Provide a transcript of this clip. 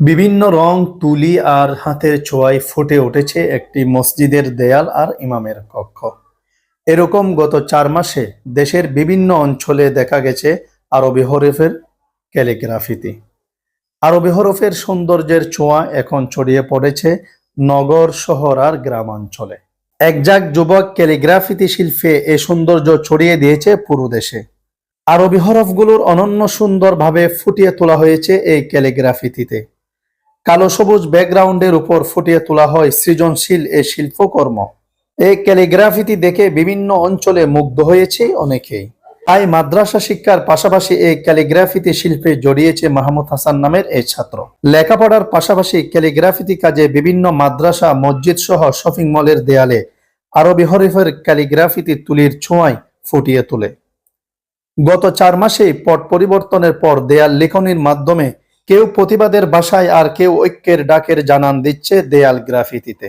বিভিন্ন রং, তুলি আর হাতের ছোঁয়ায় ফুটে উঠেছে একটি মসজিদের দেয়াল আর ইমামের কক্ষ। এরকম গত চার মাসে দেশের বিভিন্ন অঞ্চলে দেখা গেছে আরবি হরফের ক্যালিগ্রাফিতি। আরবি হরফের সৌন্দর্যের ছোঁয়া এখন ছড়িয়ে পড়েছে নগর, শহর আর গ্রামাঞ্চলে। একজাক যুবক ক্যালিগ্রাফিতি শিল্পে এ সৌন্দর্য ছড়িয়ে দিয়েছে পুরো দেশে। আরবি হরফগুলোর অনন্য সুন্দরভাবে ফুটিয়ে তোলা হয়েছে এই ক্যালিগ্রাফিতিতে। কালো সবুজ ব্যাকগ্রাউন্ডের উপর ফুটিয়ে তোলা হয় সৃজনশীল এ শিল্পকর্ম। এই ক্যালিগ্রাফিটি দেখে বিভিন্ন অঞ্চলে মুগ্ধ হয়েছে অনেকেই। তাই মাদ্রাসা শিক্ষার পাশাপাশি এই ক্যালিগ্রাফিতি শিল্পে জড়িয়েছে মাহমুদ হাসান নামের এই ছাত্র। লেখাপড়ার পাশাপাশি ক্যালিগ্রাফিতি কাজে বিভিন্ন মাদ্রাসা, মসজিদ সহ শপিং মলের দেয়ালে আরবি হরিফের ক্যালিগ্রাফিতি তুলির ছোঁয়ায় ফুটিয়ে তোলে। গত চার মাসে পট পরিবর্তনের পর দেয়াল লেখনির মাধ্যমে কেউ প্রতিবাদের বাসায় আর কেউ ঐক্যের ডাকের জানান দিচ্ছে দেয়াল গ্রাফিতিতে।